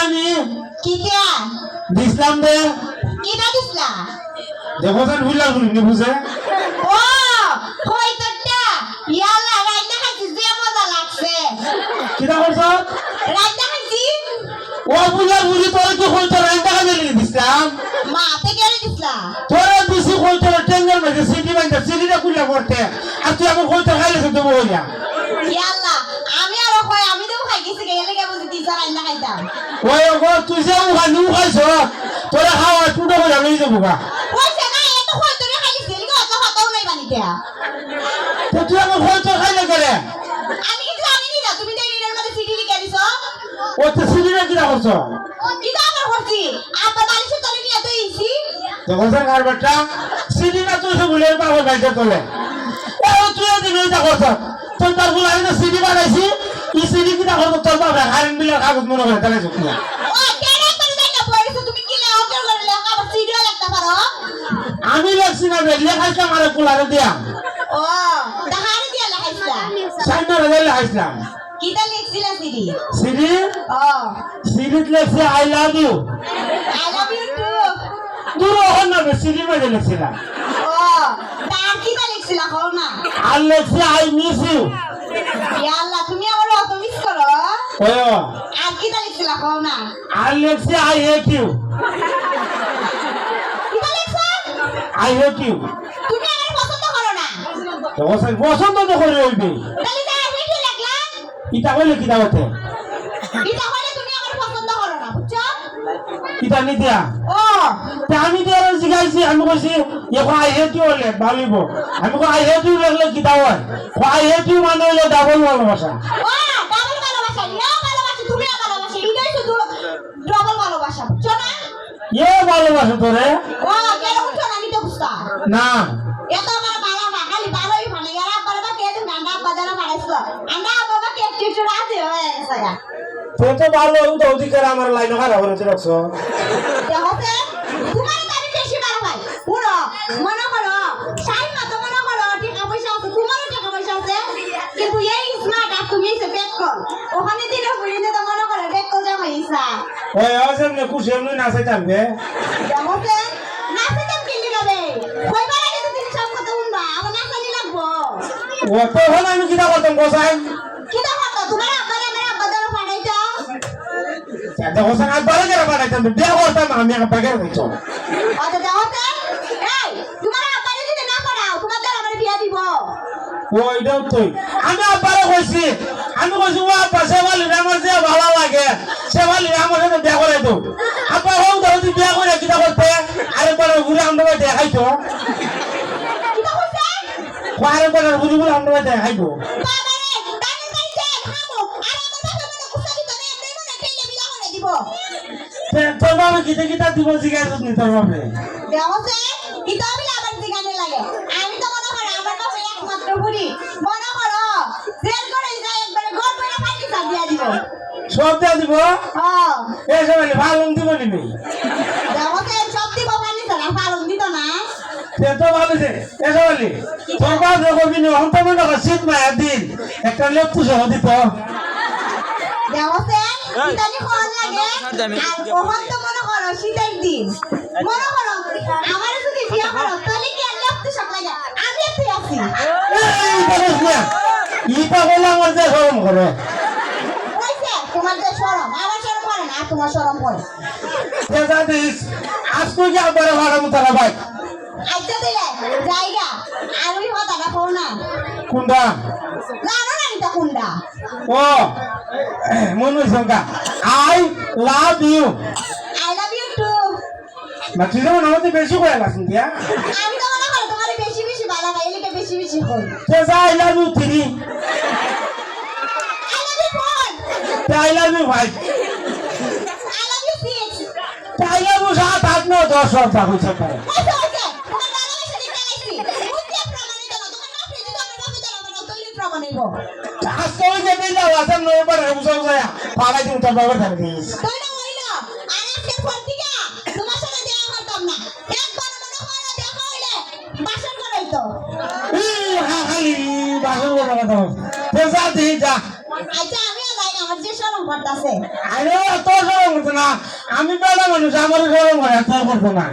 পাইছলামি কিটা দিছলাম দে। কিটা দিছলা দেখো বুঝে ও হই তোরটা? ইয়ালা রাইনা খাইছি যে মজা লাগছে। কিটা করছ রাইনা খাইছি? ও বুঝলাম বুঝি তোর কি হইতো রাইন্দা কাজে লিখে দিছলাম। মাতে গেলে দিছলা? তোরে দিছি হইতো টেঙ্গার মাঝে সিটি বাইন্দা সিটিটা খুলে করতে আর তুই আমার হইতো খাইলে তো বইয়া ইয়ালা আমি আরও কই আমি তো খাই গেছি গেলে কে খাইতাম ওই ওগো তুই যে উহা নু খাইছ তোরে খাওয়া টুটো করে লই যাব গা কইছে না এত কই তোরে খাইছি লিগো অত হতাও নাই বানিতে তো তুই আমার হইতো খাইলে করে আমি কিছু জানি না তুমি তো এর মধ্যে সিটি লিখে দিছো ও তো সিটিটা কিটা করছ কিটা আমার করছি আপা বালিশ তোরে নিয়ে তো ইসি দেখো স্যার কার বাচ্চা সিটিটা তুই সে বলে পাগল গাইছে তোলে ও তুই এদিন ওইটা করছ তোর তার বলে আমি তো সিটি বানাইছি ই সিটি কিটা তোর বাবা হারেন বিলের কাগজ মনে করে তাহলে চুপ না কি আমি লেখছি না রে লেখাইছিলাম আরে পোলারে দিয়া। ও তাহারে দিয়া লাগাইছিলা সাইনারে দিয়ে লেখাইছিলাম। কিটা লিখছিলা সিডি? সিটি ও। সিটিত লেখছি I love you I love you two দূর ওখান না সিটির মাঝে লেখছিলাম। ও তার কিটা লিখছিলা না? আর লেখছি আই মিস ইউ ইয়া আল্লাহ তুমি আমার অত মিস করো ওই আর কিটা লিখছিলা কও না? আর লেখছি I hate you I hate you তুমি আমার পছন্দ করো না? পছন্দ তো করে হইবে তাহলে তাই আমি কি লিখলাম ইটা কইলে কিটা হতে কিটা হলে তুমি আমার পছন্দ করো না বুঝছ? ইটা নি দিয়া ও। তা আমি তো আর জিগাইছি আমি কইছি এখন আই হেট ইউ হলে আমি কই আই হেট ইউ লিখলে কিটা হয় আই হেট ইউ মানে হইলে ডাবল ভালোবাসা। ও ডাবল ভালোবাসা ইয়া ভালোবাসা তুমি ভালোবাসা এটাই শুধু ডাবল ভালোবাসা বুঝছ না? এ ভালোবাসা তোরে? ও কেন বুঝছ না আমি বুঝতা না। এত আমার বাবা মা খালি ভালোই মানে এরা বাবা কে তুমি? আন্ডা বাজারে মারাইছো আন্ডা বাবা কে টিটু রাতে হয়ে গেছে তুই তো ভালো তো অধিকার আমার লাইন খারাপ হতে রাখছ দেখতে তোমার তো বেশি ভালো ভাই। পুরো মনে করো সাই মতো মনে করো টাকা পয়সা আছে তোমারও টাকা পয়সা আছে কিন্তু এই স্মার্ট আর তুমি এসে ব্যাক কল ওখানে দিনে ফুরিয়ে তো মনে করো ব্যাক কল জমা ইসা ওই আছেন না খুশি এমনি নাচে থাকবে দেখতে নাচে তো ও তখন আমি কিটা করতাম গোসাই কিটা কথা তোমার আব্বার আমার আব্বা দ্বারা পাঠাইতো? দেখো স্যার আব্বারে কেন বানাইতাম বিয়া করতাম আমি আব্বাকে দিত অত দেখতে এই তোমার আব্বারে যদি না পড়াও তোমার দ্বারা আমার বিয়া দিব। ওইটাও তুই আমি আব্বারে কইছি আমি কইছি ও আব্বা সেবালি আমার যে ভালো লাগে সেবালি আমার সাথে বিয়া করে তো আব্বা হোক ধরো তুই বিয়া করে কিটা করতে আরেকবার ঘুরে আমরা দেখাইতো আরেকবার ঘুরে ঘুরে আমরা দেখাইতো আর তোর বাবা কিটা কিটা দিব জিজ্ঞাসা নি তোর বাবা লাগে আর ওখান তো মনে করো শীতের দিন মনে করো আমার যদি বিয়া করো তাহলে কি আর লোক তো সব লাগে আমি একটু আছি এই বলিস না ইটা বলে আমার যে গরম করে তোমার যে শরম আমার শরম করে না তোমার শরম করে জানিস আজকে কি আবার ভাড়া মতো ভাই? আজকে দিলে জায়গা ওই কথাটা কও না। কোনটা না কোনটা ও মনু সংখ্যা। I love you. I love you two. বাকি যেমন আমাদের বেশি করে লাগছেন দিয়া আমি তো মনে করো তোমার বেশি বেশি ভালো পাই এলিকে বেশি বেশি কই যা I love you three I love you four I love you five I love you সাত আট নয় দশ সপ্তাহ হয়েছে প্রমাণিত আজকে ওই যে দিন যাও আসাম পারে বুঝা বুঝা পাড়াই বাবার থেকে তোমার মনে করো দেখা হইলে বাসন করাইতো। এই হা খালি বাসন করে সে যা দিই যা। আচ্ছা আমি বেলা মানুষ আমার গরম হয় তোর করব না।